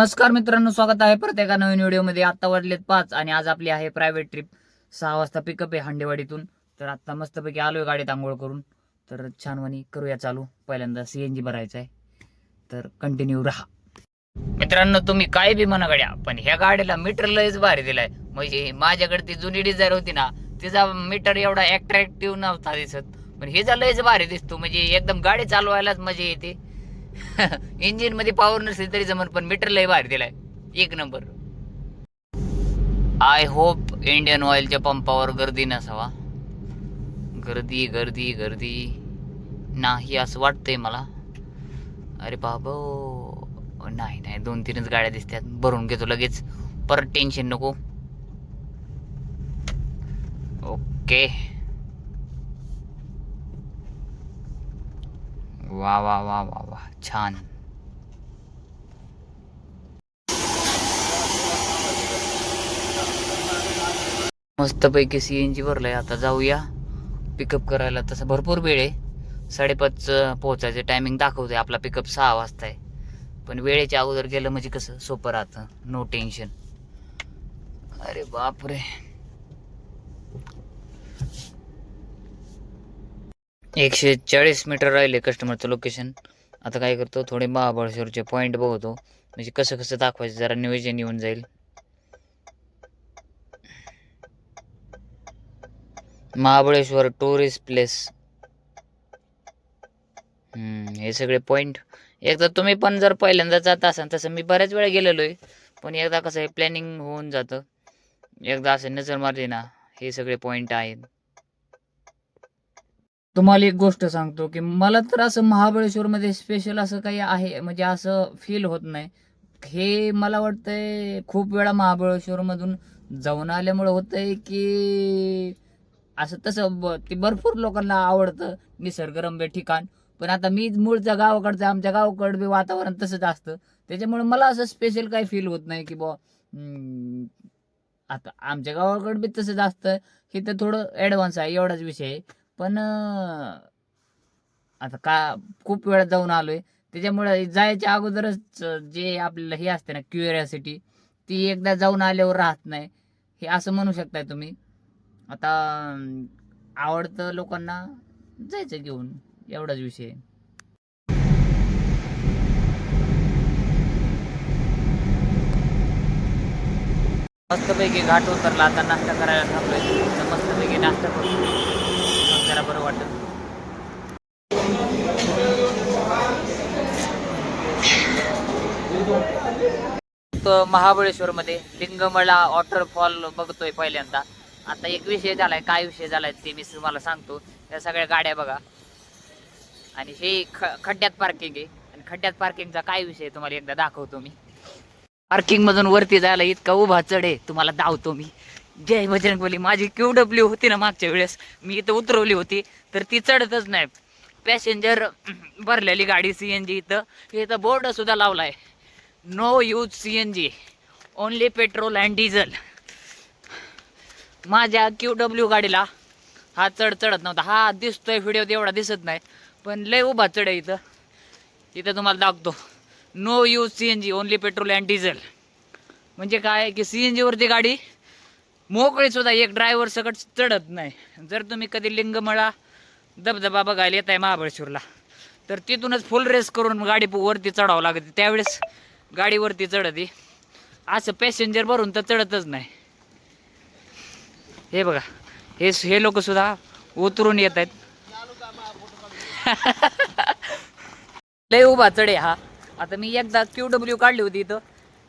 नमस्कार मित्रांनो स्वागत आहे प्रत्येका नवीन व्हिडिओमध्ये. आता वाजलेत पाच आणि आज आपली आहे प्रायव्हेट ट्रिप सहा वाजता पिकअप आहे हांडेवाडीतून. तर आता मस्तपैकी आलोय गाडीत आंघोळ करून. तर छानवणी करूया चालू. पहिल्यांदा सी एनजी भरायचं आहे. तर कंटिन्यू राहा. मित्रांनो तुम्ही काय बी म्हणा गाड्या पण ह्या गाडीला मीटर लयच भारी दिलाय. म्हणजे माझ्याकडे ती जुनी डिझायर होती ना तिचा मीटर एवढा अट्रॅक्टिव्ह नव्हता दिसत. पण हिचा लयच भारी दिसतो. म्हणजे एकदम गाडी चालवायलाच मजा येते. इंजिनमध्ये पॉवर नसली तरी जमन पण मीटर लय भारी दिलाय. एक नंबर आय होप इंडियन ऑइलच्या पंपावर गर्दी नसावा. गर्दी गर्दी गर्दी. नाही असं वाटतंय मला. अरे बाबा नाही नाही. दोन तीनच गाड्या दिसतात भरून घेतो लगेच. परत टेन्शन नको. ओके वा वा वा वा वा. छान. मस्तपैकी सी एन जी भरलंय. आता जाऊया. पिकअप करायला तसं भरपूर वेळ आहे. साडेपाच पोहोचायचं टायमिंग दाखवतोय. आपला पिकअप सहा वाजता आहे पण वेळेच्या अगोदर गेलं म्हणजे कसं? सोपं राहतं. नो टेन्शन अरे बापरे. एकशे चाळीस मीटर राहिले कस्टमरचं लोकेशन आता काय करतो थोडे महाबळेश्वरचे पॉईंट बघतो. म्हणजे कसं कसं दाखवायचं जरा नियोजन येऊन जाईल. महाबळेश्वर टुरिस्ट प्लेस हे सगळे पॉईंट एकदा तुम्ही पण जर पहिल्यांदा जात असाल तसं मी बऱ्याच वेळा गेलेलो आहे. पण एकदा कसं आहे प्लॅनिंग होऊन जातं. एकदा असं नजर मारली ना हे सगळे पॉईंट आहेत. तुम्हाला एक गोष्ट सांगतो की मला तर असं महाबळेश्वर मध्ये स्पेशल असं काही आहे म्हणजे असं फील होत नाही. हे मला वाटतंय खूप वेळा महाबळेश्वर मधून जाऊन आल्यामुळे होतंय की असं तसं ब- ते भरपूर लोकांना आवडतं निसर्गरम्य ठिकाण. पण आता मी मूळच्या गावाकडचं आमच्या गावाकडं बी वातावरण तसंच असतं. त्याच्यामुळे मला असं स्पेशल काही फील होत नाही की बुवा हम्म, आता आमच्या गावाकडे बी तसंच असतं. हे तर थोडं ॲडव्हान्स आहे एवढाच विषय आहे. पण आता का खूप वेळा जाऊन आलोय. त्याच्यामुळे जायच्या अगोदरच जे आपल्याला हे असते ना क्युरियासिटी ती एकदा जाऊन आल्यावर राहत नाही. हे असं म्हणू शकताय तुम्ही. आता आवडतं लोकांना जायचं घेऊन. एवढाच विषय मस्तपैकी घाट उतरला आता नाश्ता करायला थांबलोय. मस्तपैकी नाश्ता करू मग जरा बरं वाटत तो महाबळेश्वर मध्ये लिंगमळा वॉटरफॉल बघतोय पहिल्यांदा. आता एक विषय झालाय काय विषय झालाय ते मी तुम्हाला सांगतो. या सगळ्या गाड्या बघा. आणि हे ख- खड्ड्यात पार्किंग आहे. आणि खड्ड्यात पार्किंगचा काय विषय तुम्हाला एकदा दाखवतो मी. पार्किंग मधून वरती जायला इतका उभा चढ आहे तुम्हाला धावतो मी. जय बजरंगबली. माझी क्यू डब्ल्यू होती ना मागच्या वेळेस. मी इथं उतरवली होती तर ती चढतच नाही. पॅसेंजर भरलेली गाडी सी एन जी इथं. इथं बोर्ड सुद्धा लावलाय. No use C N G only petrol and diesel माझ्या क्यू डब्ल्यू गाडीला हा चढ चढत नव्हता. हा दिसतोय व्हिडिओ एवढा दिसत नाही पण लय उभा चढ आहे इथं. इथं तुम्हाला दाखवतो. No use C N G only petrol and diesel म्हणजे काय की सी एन जीवरती गाडी मोकळीसुद्धा एक ड्रायव्हर सकट चढत नाही. जर तुम्ही कधी लिंगमळा धबधबा बघायला येत आहे महाबळेश्वरला तर तिथूनच फुल रेस करून गाडी वरती चढावं लागते. त्यावेळेस गाडीवरती चढत असं पॅसेंजर भरून तर चढतच नाही. हे बघा हे हे लोक सुद्धा उतरून येत आहेत. लय उभा चढे हा. आता मी एकदा क्यू डब्ल्यू काढली होती इथं.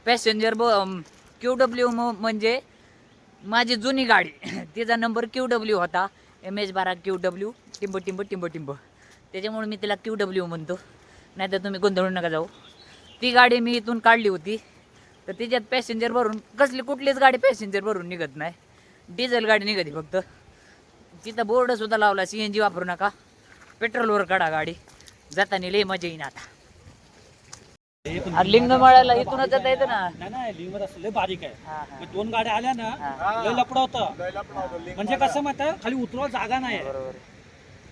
पॅसेंजर ब क्यू डब्ल्यू म्हणजे माझी जुनी गाडी. तिचा नंबर क्यू डब्ल्यू होता. एम एच बारा क्यू डब्ल्यू टिंब टिंब टिंब टिंब. त्याच्यामुळे मी तिला क्यू डब्ल्यू म्हणतो. नाहीतर तुम्ही गोंधळून नका जाऊ. ती गाडी मी इथून काढली होती. तर तिच्यात पॅसेंजर भरून कसली कुठलीच गाडी पॅसेंजर भरून निघत नाही. डिझेल गाडी निघते फक्त. तिथं बोर्ड सुद्धा लावला सी एन जी वापरू नका. पेट्रोलवर काढा गाडी. जाताना लय मजा येईन आता. लिंगमाळ्याला इथूनच जाता येतं ना? नाही नाही लिव्हर असं लय बारीक आहे. दोन गाड्या आल्या ना. लय लपडा होतं म्हणजे कसं माहिती खाली उतरवा जागा नाही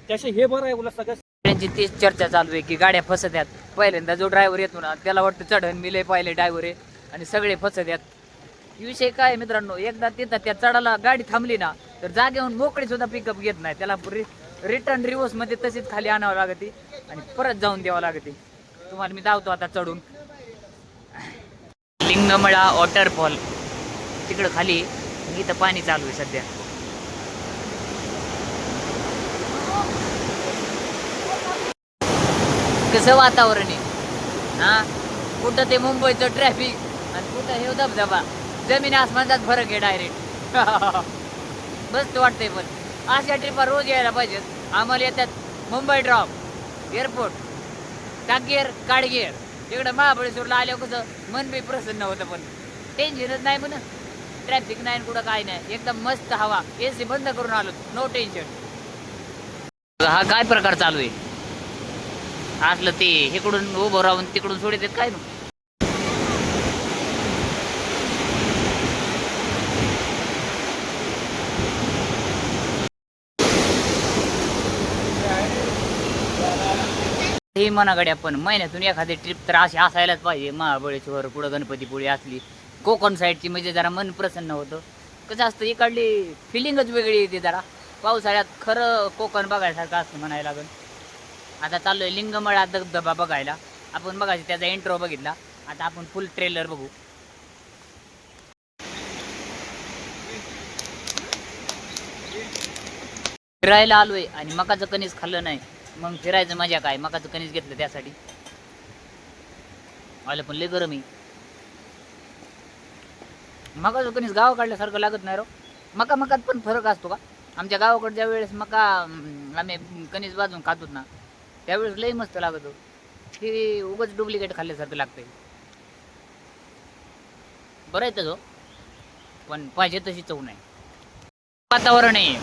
त्याचे हे बरं आहे उलट सगळं म्हणजे त्यांची तीच चर्चा चालू आहे की गाड्या फसत आहेत. पहिल्यांदा जो ड्रायव्हर येतो ना त्याला वाटतं चढण मिले पाहिले ड्रायव्हर आहे आणि सगळे फसत आहेत. विषय काय मित्रांनो एकदा तिथं त्या चढाला गाडी थांबली ना तर जागेहून मोकळी सुद्धा पिकअप घेत नाही. त्याला रिटर्न रिव्हर्समध्ये तशीच खाली आणावं लागते आणि परत जाऊन द्यावं लागते. तुम्हाला मी धावतो आता चढून. लिंगमळा वॉटरफॉल तिकडं खाली इथं पाणी चालू आहे सध्या. कसं वातावरण आहे? हा? कुठं ते मुंबईचं ट्रॅफिक आणि कुठं हे धबधबा? जमीन आसमानचाच फरक आहे डायरेक्ट मस्त वाटतंय पण. अशा ट्रिपा रोज यायला पाहिजेत. आम्हाला येतात मुंबई ड्रॉप एअरपोर्ट टाकगेर काडगेर. तिकडं महाबळेश्वरला आल्यावर कसं मन बी प्रसन्न होतं पण. टेन्शनच नाही म्हण. ट्रॅफिक नाही आणि कुठं काय नाही. एकदम मस्त हवा. ए सी बंद करून आलो. नो टेन्शन हा काय प्रकार चालू आहे? असलं ते इकडून उभं राहून तिकडून सोडित काय मग? हे मनाकडे आपण महिन्यातून एखादी ट्रिप तर अशी असायलाच पाहिजे. महाबळेश्वर पुढं गणपतीपुळे असली. कोकण साईडची म्हणजे जरा मन प्रसन्न होतं. कसं असतं इकडली फिलिंगच वेगळी येते जरा. पावसाळ्यात खरं कोकण बघायसारखं असतं म्हणायला लागेल. आता चाललोय लिंगमळा धबधबा बघायला. आपण बघायचं त्याचा इंट्रो बघितला. आता आपण फुल ट्रेलर बघू. फिरायला आलोय आणि मकाचं कणीस खाल्लं नाही. मग फिरायचं मजा काय? मकाचं कणीस घेतलं त्यासाठी. आलं पण लय गरम आहे. मकाचं कणीस गावाकडल्यासारखं लागत नाही रो मका मकात पण फरक असतो का? आमच्या गावाकडच्या वेळेस मका आम्ही कणीस बाजून खातो ना. त्यावेळेस लय मस्त लागत होतं. हे उगच डुप्लिकेट खाल्ल्यासारखं लागतंय. बरं आहे तसं पण पाहिजे तशी चव नाही. वातावरण आहे.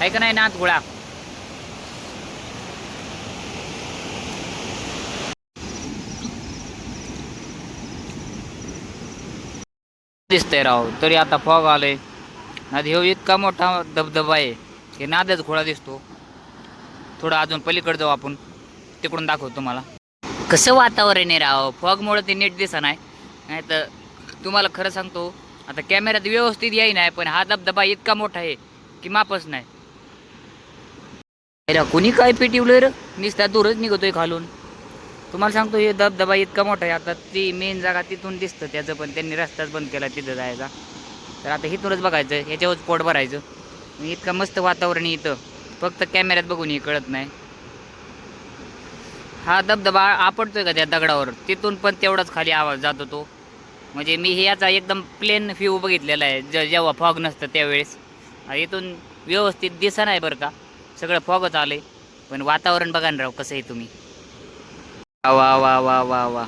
आहे का नाही नाथ गोळा? दिसतंय राव तरी आता फॉग आलंय. नदी ह्यो इतका मोठा धबधबा आहे की नादच घोडा दिसतो. थोडं अजून पलीकडे जाऊ आपण. तिकडून दाखवतो तुम्हाला. कसं वातावरण आहे राव? फॉगमुळं ते नीट दिसा नाही. नाही तर तुम्हाला खरं सांगतो आता कॅमेऱ्यात व्यवस्थित येई नाही पण हा धबधबा इतका मोठा आहे की मापच नाही. अरे कोणी काय पेटिवलं रे? नुसता दूरच निघतोय खालून. तुम्हाला सांगतो हे धबधबा इतका मोठा आहे. आता ती मेन जागा तिथून दिसतं त्याचं पण त्यांनी रस्ताच बंद केला तिथं जायचा. तर आता इथूनच बघायचं याच्यावरच पोट भरायचं. इतकं मस्त वातावरण आहे इथं. फक्त कॅमेऱ्यात बघून हे कळत नाही. हा धबधबा आपटतोय का त्या दगडावर? तिथून पण तेवढाच खाली आवाज जातो तो. म्हणजे मी हे याचा एकदम प्लेन व्ह्यू बघितलेला आहे. ज जेव्हा फॉग नसतं त्यावेळेस. इथून व्यवस्थित दिसा नाही बरं का. सगळं फॉगच आलंय. पण वातावरण बघा ना राव कसं आहे तुम्ही. वा वा वा वा वा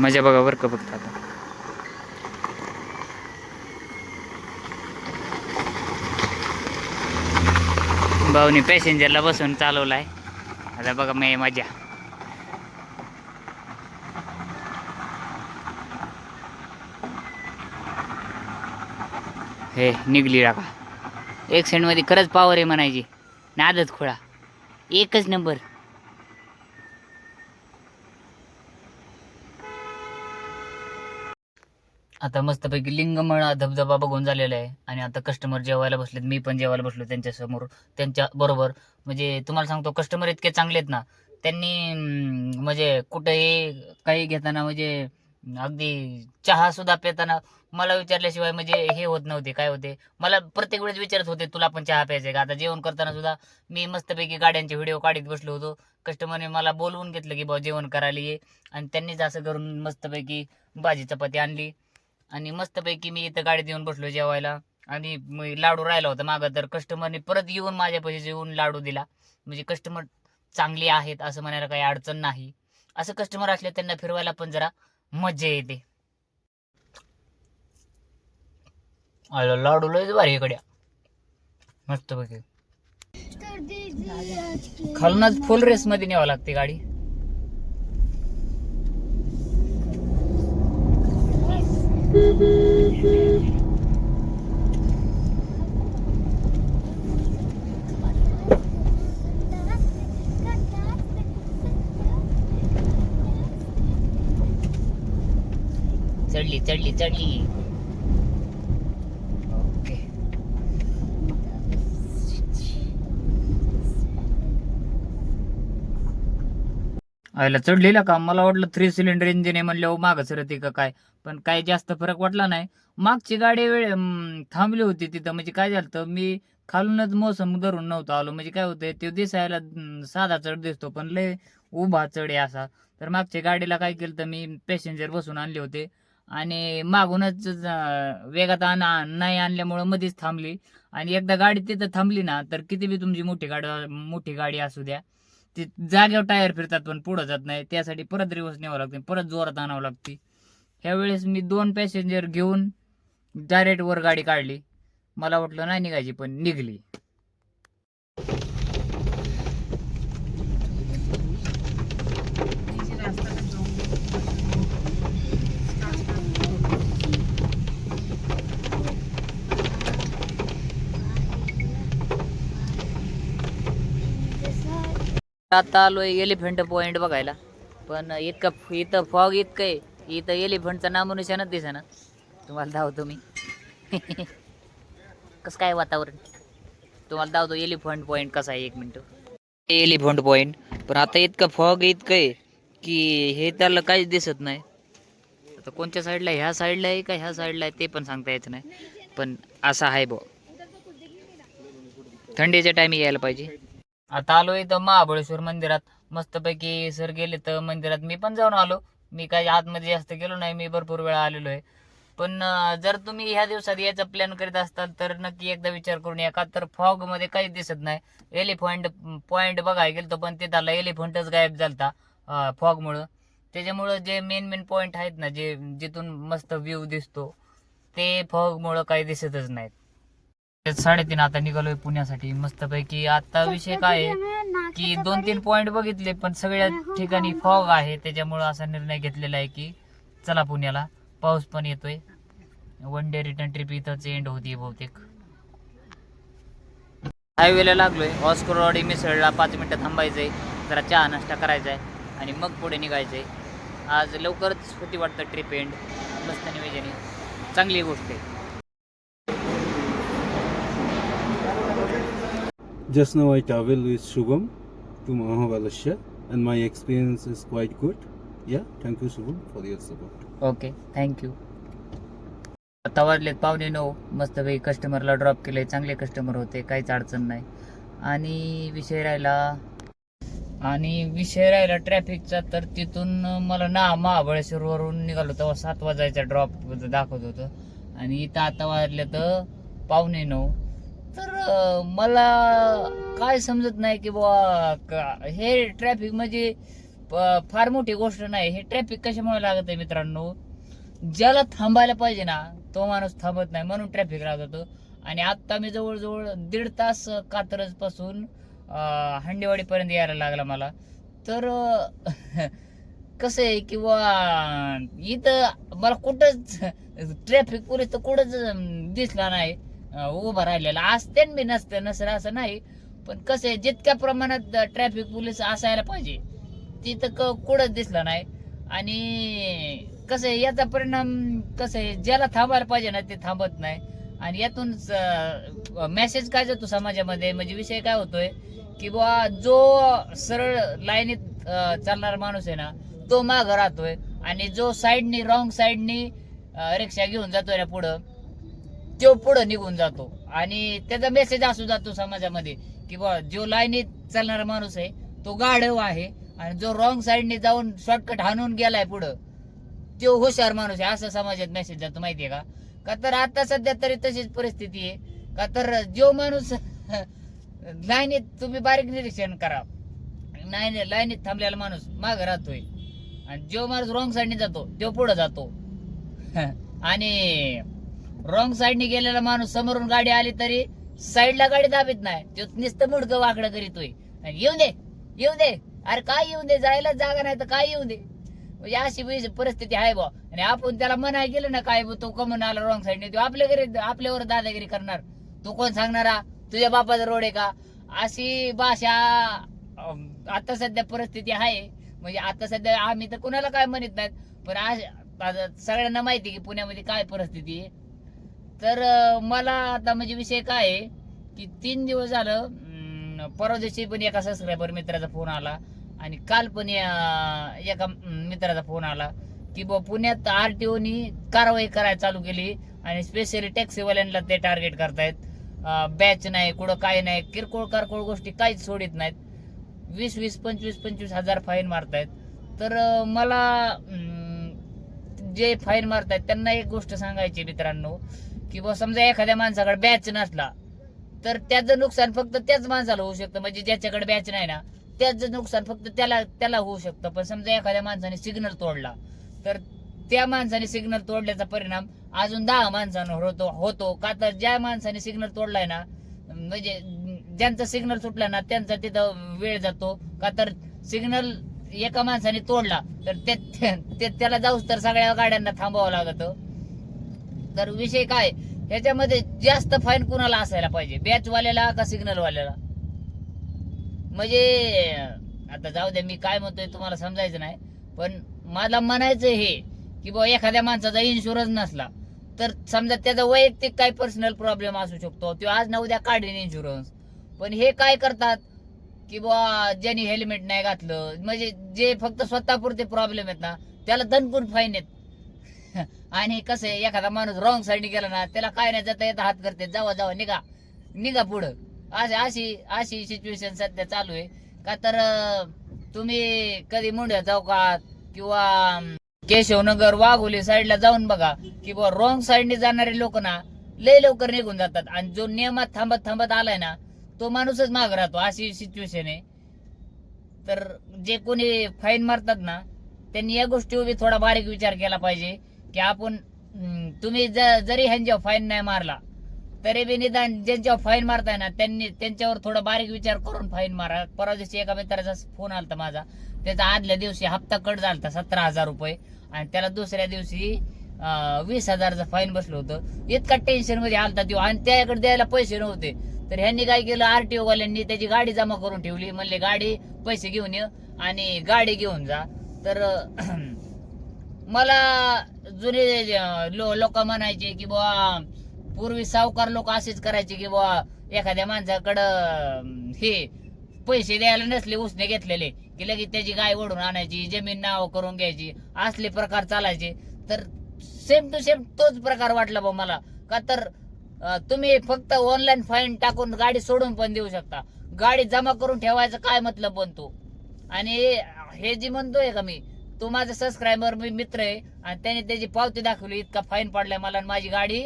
मजा बघा बरं का फक्त आता भाऊनी पॅसेंजरला बसून चालवलाय. आता बघा मी मजा. हे निघली राखा एक मध्ये खरंच पावर आहे म्हणायची. नादच खोळा. एकच नंबर आता मस्तपैकी लिंगमळा धबधबा बघून झालेला आहे. आणि आता कस्टमर जेवायला बसलेत मी पण जेवायला बसलो त्यांच्यासमोर त्यांच्या बरोबर. म्हणजे तुम्हाला सांगतो कस्टमर इतके चांगले आहेत ना त्यांनी म्हणजे कुठेही काही घेताना म्हणजे अगदी चहा सुद्धा पिताना मला विचारल्याशिवाय म्हणजे हे होत नव्हते काय होते? मला प्रत्येक वेळेस विचारत होते तुला पण चहा प्यायचा का? आता जेवण करताना सुद्धा मी मस्तपैकी गाड्यांचे व्हिडिओ काढीत बसलो होतो. कस्टमरने मला बोलवून घेतलं की बा जेवण करायला ये. आणि त्यांनीच असं करून मस्तपैकी भाजी चपाती आणली. आणि मस्तपैकी मी इथं गाडीत येऊन बसलो जेवायला. आणि म- लाडू राहिला होता मागं तर कस्टमरने परत येऊन माझ्यापाशी येऊन लाडू दिला. म्हणजे कस्टमर चांगली आहेत असं म्हणायला काही अडचण नाही. असं कस्टमर असले त्यांना फिरवायला पण जरा मजा येते. लाडू लयच भारी इकडे. मस्त पैकी खालूनच फुल रेस मध्ये न्यावं लागते गाडी. चढली चढली चढली आयला चढलेला का? मला वाटलं थ्री सिलेंडर इंजिन आहे म्हणल्यावर मागं सरते का काय? पण काय जास्त फरक वाटला नाही. मागची गाडी वेळ थांबली होती तिथं. म्हणजे काय झालं तर मी खालूनच मोसम धरून नव्हतो आलो. म्हणजे काय होतंय ते दिसायला साधा चढ दिसतो पण लय उभा चढ आहे असा. तर मागच्या गाडीला काय केलं तर मी पॅसेंजर बसून आणले होते. आणि मागूनच वेगात आण नाही आणल्यामुळं मध्येच थांबली. आणि एकदा गाडी तिथं थांबली ना तर किती बी तुमची मोठी गाडी मोठी गाडी असू द्या ते जागेवर टायर फिरतात पण पुढं जात नाही. त्यासाठी परत रिवर्स न्यावं लागते परत जोरात आणावं लागते. ह्यावेळेस मी दोन पॅसेंजर घेऊन डायरेक्ट वर गाडी काढली. मला वाटलं नाही निघायची पण निघली. आता आलोय एलिफंट पॉइंट बघायला. पण इतकं इथं फॉग इतकं आहे. इथं एलिफंटचं नामनुशानच दिसेना. तुम्हाला धावतो मी. कसं काय वातावरण? तुम्हाला धावतो एलिफंट पॉइंट कसा आहे एक मिनटं. एलिफंट पॉइंट पण आता इतकं फॉग इतकं आहे की हे त्याला काहीच दिसत नाही. आता कोणत्या साईडला ह्या साईडला आहे का ह्या साईडला आहे? ते पण सांगता येत नाही. पण असा आहे बो थंडीच्या टायमिंग यायला पाहिजे. आता आलो इथं महाबळेश्वर मंदिरात. मस्तपैकी सर गेले तर मंदिरात. मी पण जाऊन आलो. मी काही आतमध्ये जास्त गेलो नाही. मी भरपूर वेळा आलेलो आहे. पण जर तुम्ही ह्या दिवसात याचा प्लॅन करीत असताल तर नक्की एकदा विचार करून या. का तर फॉगमध्ये काहीच दिसत नाही. एलिफंट पॉइंट बघायला गेलो पण ते त्याला एलिफंटच गायब झालता फॉगमुळं त्याच्यामुळं जे मेन मेन पॉइंट आहेत ना जे जिथून मस्त व्ह्यू दिसतो ते फॉगमुळं काही दिसतच नाहीत. साडेतीन आता निघालोय पुण्यासाठी. मस्तपैकी आता विषय काय आहे? की दोन तीन पॉइंट बघितले पण सगळ्या ठिकाणी फॉग आहे. त्याच्यामुळं असा निर्णय घेतलेला आहे की चला पुण्याला. पाऊस पण येतोय. वन डे रिटर्न ट्रिप इथंच एंड होती बहुतेक. हायवेला लागलोय. ऑस्करवाडी मिसळला पाच मिनिटं थांबायचंय. जरा चहा नाश्ता करायचा आहे आणि मग पुढे निघायचंय. आज लवकरच होती वाटतं ट्रिप एंड मस्त निवेदने चांगली गोष्ट आहे. Just now I travel with Shubham to Mahabalashya and my experience is quite good. Yeah, thank you Shubham for your support. Okay thank you आता वाजलेत पावणे नऊ. मस्तपैकी कस्टमरला ड्रॉप केले चांगले कस्टमर होते काहीच अडचण नाही. आणि विषय राहिला आणि विषय राहिला ट्रॅफिकचा तर तिथून मला ना महाबळेश्वरवरून निघालो तेव्हा सात वाजायचा ड्रॉप दाखवत होतं. आणि इथं आता वाजले तर पावणे नऊ. तर मला काय समजत नाही की बुवा हे ट्रॅफिक म्हणजे फार मोठी गोष्ट नाही. हे ट्रॅफिक कशामुळे लागत आहे मित्रांनो? ज्याला थांबायला पाहिजे ना तो माणूस थांबत नाही. म्हणून ट्रॅफिक लागतो आणि आत्ता मी जवळजवळ दीड तास कात्रजपासून हंडेवाडीपर्यंत यायला लागला मला. तर कसं आहे की बुवा इथं मला कुठंच ट्रॅफिक पोलीस तर कुठंच दिसला नाही. उभा राहिलेला. असते बी नसते नसेल असं नाही. पण कसं आहे जितक्या प्रमाणात ट्रॅफिक पोलीस असायला पाहिजे तिथं क कुठंच दिसला नाही. आणि कसं आहे याचा परिणाम कसं आहे ज्याला थांबायला पाहिजे ना ते थांबत नाही. आणि यातून मेसेज काय जातो समाजामध्ये? म्हणजे विषय काय होतोय की बुवा जो सरळ लाईनीत चालणारा माणूस आहे ना तो माग राहतोय. आणि जो साईडनी रॉंग साईडनी रिक्षा घेऊन जातोय ना पुढं तो पुढं निघून जातो. आणि त्याचा मेसेज असू जातो समाजामध्ये की बुवा जो लाईनीत चालणारा माणूस आहे तो गाढव आहे आणि जो रॉंग साईडने जाऊन शॉर्टकट हाणून गेलाय पुढं तो हुशार माणूस आहे असं समाजात मेसेज जातो माहितीये का? का तर आता सध्या तरी तशीच परिस्थिती आहे. का तर जो माणूस लाईनीत तुम्ही बारीक निरीक्षण करा. नाही लाईनीत थांबलेला माणूस माग राहतोय. आणि जो माणूस रॉंग साईडने जातो तो पुढे जातो. आणि रॉंग साईडने गेलेला माणूस समोरून गाडी आली तरी साईडला गाडी दाबीत नाही. तो नुसतं मुडकं वाकडं करीतोय येऊ दे येऊ दे. अरे काय येऊ दे? जायला जागा नाही तर काय येऊ दे? म्हणजे अशी बी परिस्थिती आहे बा आणि आपण त्याला म्हणाय गेलं ना काय बुवा, तो कमून आला रॉंग साईडने. तो आपल्या घरी आपल्यावर दादागिरी करणार. तू कोण सांगणारा? तुझ्या बापाचा रोड आहे का? अशी भाषा आता सध्या परिस्थिती आहे. म्हणजे आता सध्या आम्ही तर कुणाला काय म्हणत नाहीत. पण सगळ्यांना माहिती की पुण्यामध्ये काय परिस्थिती आहे. तर मला आता म्हणजे विषय काय आहे की तीन दिवस झालं परवा दिवशी पण एका सबस्क्रायबर मित्राचा फोन आला आणि काल पण या- एका मित्राचा फोन आला की बुवा पुण्यात आर टी ओनी कारवाई करायला चालू केली आणि स्पेशली टॅक्सीवाल्यांना ते टार्गेट करतायत. बॅच नाही कुठं काय नाही किरकोळ कारकोळ गोष्टी काहीच सोडित नाहीत. वीस वीस पंचवीस पंचवीस हजार फाईन मारतायत. तर मला जे फाईन मारतायत त्यांना एक गोष्ट सांगायची मित्रांनो की बुवा समजा एखाद्या माणसाकडे बॅच नसला तर त्याचं नुकसान फक्त त्याच माणसाला होऊ शकतं. म्हणजे ज्याच्याकडे बॅच नाही ना त्याचं नुकसान फक्त त्याला त्याला होऊ शकतं. पण समजा एखाद्या माणसाने सिग्नल तोडला तर त्या माणसाने सिग्नल तोडल्याचा परिणाम अजून दहा माणसांवर होतो होतो. का तर ज्या माणसाने सिग्नल तोडलाय ना म्हणजे ज्यांचा सिग्नल सुटला ना त्यांचा तिथं वेळ जातो. का तर सिग्नल एका माणसाने तोडला तर ते- ते- त्याला जाऊच तर सगळ्या गाड्यांना थांबावं लागत. तर विषय काय? ह्याच्यामध्ये जास्त फाईन कुणाला असायला पाहिजे? बॅचवाल्याला का सिग्नल वाल्याला? म्हणजे आता जाऊ द्या मी काय म्हणतोय तुम्हाला समजायचं नाही पण मला म्हणायचं हे की बाबा एखाद्या माणसाचा इन्शुरन्स नसला तर समजा त्याचा वैयक्तिक काही पर्सनल प्रॉब्लेम असू शकतो तो आज ना उद्या काढेन इन्शुरन्स पण हे काय करतात? की बुवा ज्यांनी हेल्मेट नाही घातलं म्हणजे जे फक्त स्वतःपुरते प्रॉब्लेम आहेत ना त्याला दणकून फाईन आहेत. आणि कसं आहे एखादा माणूस रॉंग साईडने गेला ना त्याला काय नाही जाता येत हात करते जावा जावा निघा. निघा पुढं. अशी अशी अशी सिच्युएशन सध्या चालू आहे. का तर तुम्ही कधी मुंड्या चौकात किंवा केशवनगर वाघोली साईडला जाऊन बघा. की बुवा रॉंग साईडने जाणारे लोक ना लय लवकर निघून जातात. आणि जो नियमात थांबत थांबत आलाय ना तो माणूसच माग राहतो. अशी सिच्युएशन आहे. तर जे कोणी फाईन मारतात ना त्यांनी या गोष्टीवर थोडा बारीक विचार केला पाहिजे. की आपण तुम्ही ज- जरी ह्यांच्यावर फाईन नाही मारला तरी बी निदान ज्यांच्यावर फाईन मारताय ना त्यांनी त्यांच्यावर थोडा बारीक विचार करून फाईन मारा. परवा दिवशी एका मित्राचा फोन आलता माझा. त्याचा आदल्या दिवशी हप्ता कट झाला सतरा हजार रुपये. आणि त्याला दुसऱ्या दिवशी वीस हजारचं फाईन बसलं होतं. इतका टेन्शनमध्ये आलता तो. आणि त्याकडे द्यायला पैसे नव्हते. तर ह्यांनी काय केलं आरटीओ वाल्यांनी त्याची गाडी जमा करून ठेवली. म्हणले गाडी पैसे घेऊन ये आणि गाडी घेऊन जा. तर मला जुने लोक म्हणायचे की बुवा पूर्वी सावकार लोक असेच करायचे की बुवा एखाद्या माणसाकडं हे पैसे द्यायला नसले उसने घेतलेले की लगेच त्याची गाय ओढून आणायची जमीन नाव करून घ्यायची असले प्रकार चालायचे. तर सेम टू सेम तोच प्रकार वाटला बा मला. का तर तुम्ही फक्त ऑनलाईन फाईन टाकून गाडी सोडून पण देऊ शकता. गाडी जमा करून ठेवायचं काय मतलब बनतो? आणि हे जी म्हणतोय का मी तो माझा सबस्क्रायबर मी मित्र आहे आणि त्याने त्याची पावती दाखवली इतका फाईन पडलाय मला आणि माझी गाडी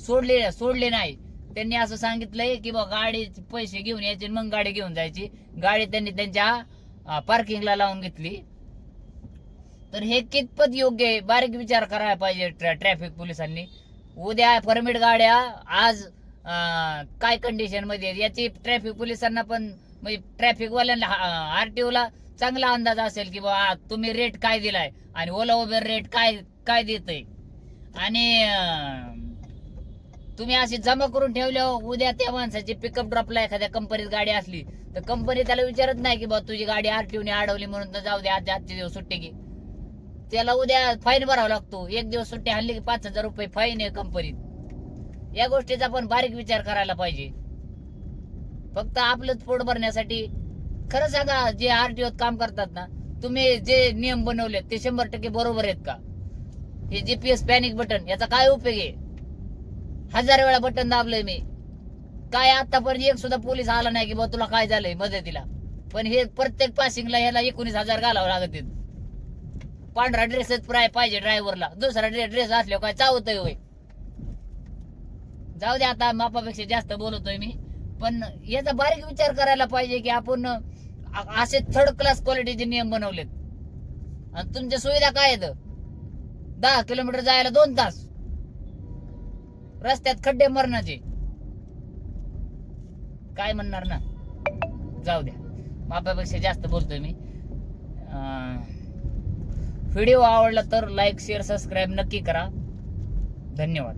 सोडली सोडली नाही. त्यांनी असं सांगितलंय की बा गाडी पैसे घेऊन यायचे मग गाडी घेऊन जायची. गाडी त्यांनी त्यांच्या पार्किंगला लावून घेतली. तर हे कितपत योग्य आहे? बारीक विचार करायला पाहिजे ट्रॅ- ट्रॅफिक पोलिसांनी. उद्या परमिट गाड्या आज काय कंडिशनमध्ये याची ट्रॅफिक पोलिसांना पण म्हणजे ट्रॅफिक वाल्यांना आरटीओ ला चांगला अंदाज असेल की बा तुम्ही रेट काय दिलाय? आणि ओला उबेर रेट काय काय देतय? आणि तुम्ही अशी जमा करून ठेवले उद्या त्या माणसाची पिकअप ड्रॉपला एखाद्या कंपनीत गाडी असली तर कंपनी त्याला विचारत नाही की बा तुझी गाडी आरटीओने अडवली म्हणून तर जाऊ दे आज आजचे दिवस सुट्टी घे. त्याला उद्या फाईन भरावा लागतो. एक दिवस सुट्टी हल्ली की पाच हजार रुपये फाईन आहे कंपनीत या गोष्टीचा पण बारीक विचार करायला पाहिजे. फक्त आपलंच पोट भरण्यासाठी खरं सांगा जे आरटीओ काम करतात ना तुम्ही जे नियम बनवले ते शंभर टक्के बरोबर आहेत का? हे जीपीएस पॅनिक बटन याचा काय उपयोग आहे? हजार वेळा बटन दाबलंय मी. काय आतापर्यंत एक सुद्धा पोलीस आला नाही की बा तुला काय झालंय मदतीला? पण हे प्रत्येक पासिंगला ह्याला एकोणीस हजार घालावं लागत पांढरा ड्रेसच प्राय पाहिजे ड्रायव्हरला दुसरा ड्रेस असल्यावर काय चावतोय होय? जाऊ दे आता मापापेक्षा जास्त बोलतोय मी. पण याचा बारीक विचार करायला पाहिजे की आपण असे थर्ड क्लास क्वालिटीचे नियम बनवलेत. आणि तुमच्या सुविधा काय आहेत? दहा किलोमीटर जायला दोन तास. रस्त्यात खड्डे मरणाचे. काय म्हणणार ना? जाऊ द्या. मापापेक्षा जास्त बोलतोय मी. व्हिडिओ आवडला तर लाईक शेअर सबस्क्राईब नक्की करा. धन्यवाद.